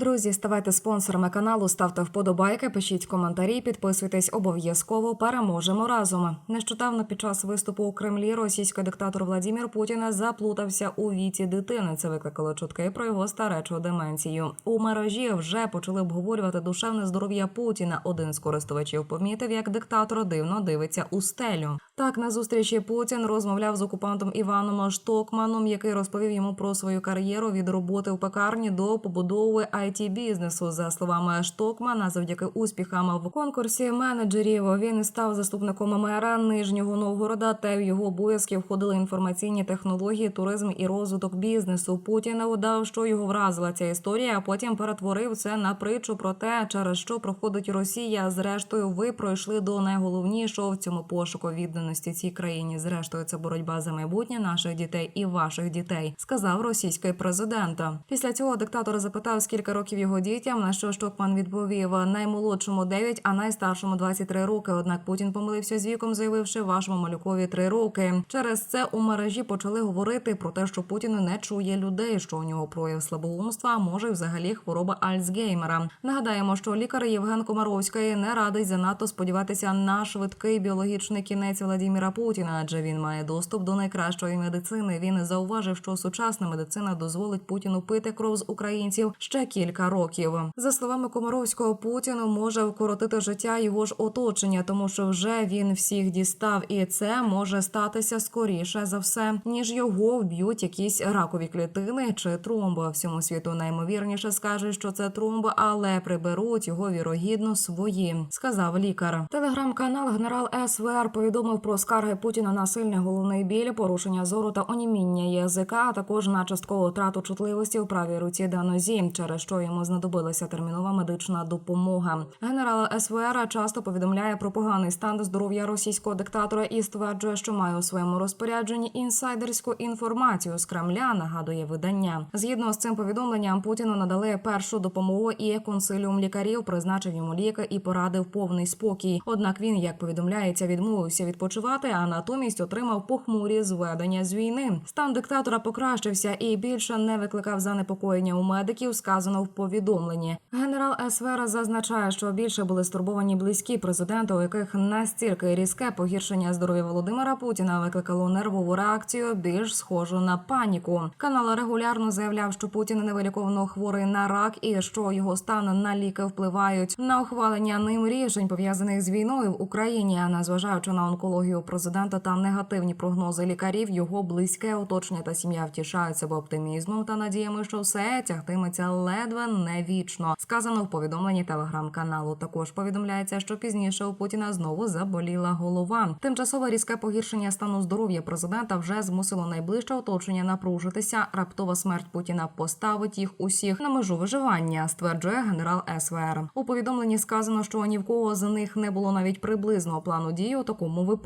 Друзі, ставайте спонсорами каналу, ставте вподобайки, пишіть коментарі, підписуйтесь обов'язково. Переможемо разом. Нещодавно під час виступу у Кремлі російський диктатор Владимир Путін заплутався у віці дитини. Це викликало чутки про його старечу деменцію. У мережі вже почали обговорювати душевне здоров'я Путіна. Один з користувачів помітив, як диктатор дивно дивиться у стелю. Так на зустрічі Путін розмовляв з окупантом Іваном Штокманом, який розповів йому про свою кар'єру від роботи в пекарні до побудови it бізнесу. За словами Штокмана, завдяки успіхам в конкурсі менеджерів він став заступником мера Нижнього Новгорода. Та в його обов'язки входили інформаційні технології, туризм і розвиток бізнесу. Путін удав, що його вразила ця історія, а потім перетворив це на притчу про те, через що проходить Росія. Зрештою, ви пройшли до найголовнішого в цьому пошуку відданості цій країні. Зрештою, це боротьба за майбутнє наших дітей і ваших дітей, сказав російський президент. Після цього диктатор запитав, скільки років його дітям. На що Штокман відповів наймолодшому 9, а найстаршому 23 роки. Однак Путін помилився з віком, заявивши вашому малюкові 3 роки. Через це у мережі почали говорити про те, що Путін не чує людей, що у нього прояв слабоумства, а може взагалі хвороба Альцгеймера. Нагадаємо, що лікар Євген Комаровський не радить занадто сподіватися на швидкий біологічний кінець Владіміра Путіна, адже він має доступ до найкращої медицини. Він зауважив, що сучасна медицина дозволить Путіну пити кров з українців ще кілька років. За словами Комаровського, Путіну може вкоротити життя його ж оточення, тому що вже він всіх дістав, і це може статися скоріше за все, ніж його вб'ють якісь ракові клітини чи тромби. Всьому світу наймовірніше скажуть, що це тромби, але приберуть його вірогідно свої, сказав лікар. Телеграм-канал генерал СВР повідомив про скарги Путіна на сильний головний біль, порушення зору та оніміння язика, а також на часткову втрату чутливості у правій руці та нозі, через що йому знадобилася термінова медична допомога. Генерал СВР часто повідомляє про поганий стан здоров'я російського диктатора і стверджує, що має у своєму розпорядженні інсайдерську інформацію з Кремля. Нагадує видання. Згідно з цим повідомленням, Путіну надали першу допомогу і консиліум лікарів призначив йому ліки і порадив повний спокій. Однак він, як повідомляється, відмовився відпочивати, а натомість отримав похмурі зведення з війни. Стан диктатора покращився і більше не викликав занепокоєння у медиків. Сказано в повідомленні. Генерал СВР зазначає, що більше були стурбовані близькі президента, у яких настільки різке погіршення здоров'я Володимира Путіна викликало нервову реакцію, більш схожу на паніку. Канал регулярно заявляв, що Путін невиліковно хворий на рак і що його стан на ліки впливають на ухвалення ним рішень пов'язаних з війною в Україні. А незважаючи на онкологію президента та негативні прогнози лікарів, його близьке оточення та сім'я втішають себе оптимізмом та надіями, що все тягтиметься ледве не вічно. Сказано в повідомленні телеграм-каналу. Також повідомляється, що пізніше у Путіна знову заболіла голова. Тимчасове різке погіршення стану здоров'я президента вже змусило найближче оточення напружитися. Раптова смерть Путіна поставить їх усіх на межу виживання, стверджує генерал СВР. У повідомленні сказано, що ні в кого з них не було навіть приблизного плану дії у такому